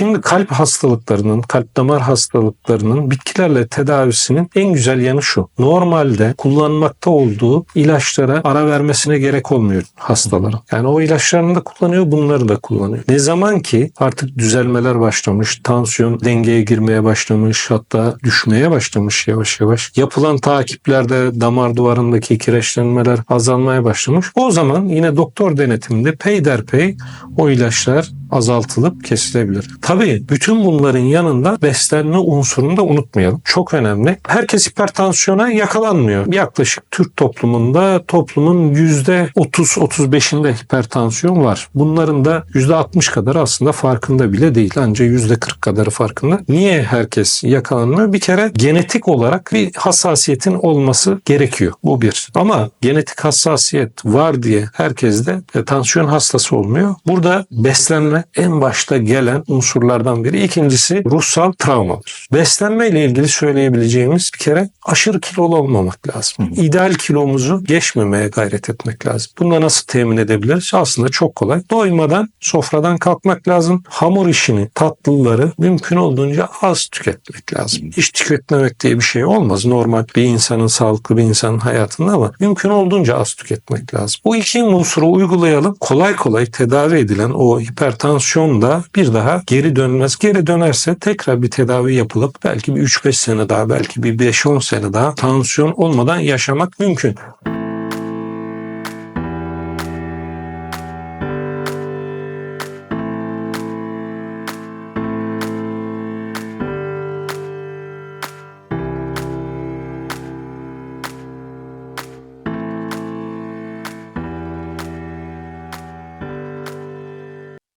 Şimdi kalp hastalıklarının, kalp damar hastalıklarının bitkilerle tedavisinin en güzel yanı şu. Normalde kullanmakta olduğu ilaçlara ara vermesine gerek olmuyor hastaların. Yani o ilaçlarını da kullanıyor, bunları da kullanıyor. Ne zaman ki artık düzelmeler başlamış, tansiyon dengeye girmeye başlamış, hatta düşmeye başlamış yavaş yavaş. Yapılan takiplerde damar duvarındaki kireçlenmeler azalmaya başlamış. O zaman yine doktor denetiminde peyderpey o ilaçlar azaltılıp kesilebilir. Tabii bütün bunların yanında beslenme unsurunu da unutmayalım. Çok önemli. Herkes hipertansiyona yakalanmıyor. Yaklaşık Türk toplumunda toplumun %30-35'inde hipertansiyon var. Bunların da %60 kadar aslında farkında bile değil. Ancak %40 kadarı farkında. Niye herkes yakalanmıyor? Bir kere genetik olarak bir hassasiyetin olması gerekiyor. Bu bir. Ama genetik hassasiyet var diye herkes de e, tansiyon hastası olmuyor. Burada beslenme en başta gelen unsurlardan biri. İkincisi ruhsal travmadır. Beslenme ile ilgili söyleyebileceğimiz bir kere aşırı kilolu olmamak lazım. İdeal kilomuzu geçmemeye gayret etmek lazım. Bunu nasıl temin edebiliriz? Aslında çok kolay. Doymadan sofradan kalkmak lazım. Hamur işini, tatlıları mümkün olduğunca az tüketmek lazım. Hiç tüketmemek diye bir şey olmaz. Normal bir insanın, sağlıklı bir insanın hayatında ama mümkün olduğunca az tüketmek lazım. Bu iki unsuru uygulayalım. Kolay kolay tedavi edilen o hipertansiyon da bir daha geri dönmez. Geri dönerse tekrar bir tedavi yapılıp belki bir 3-5 sene daha, belki bir 5-10 sene daha tansiyon olmadan yaşamak mümkün.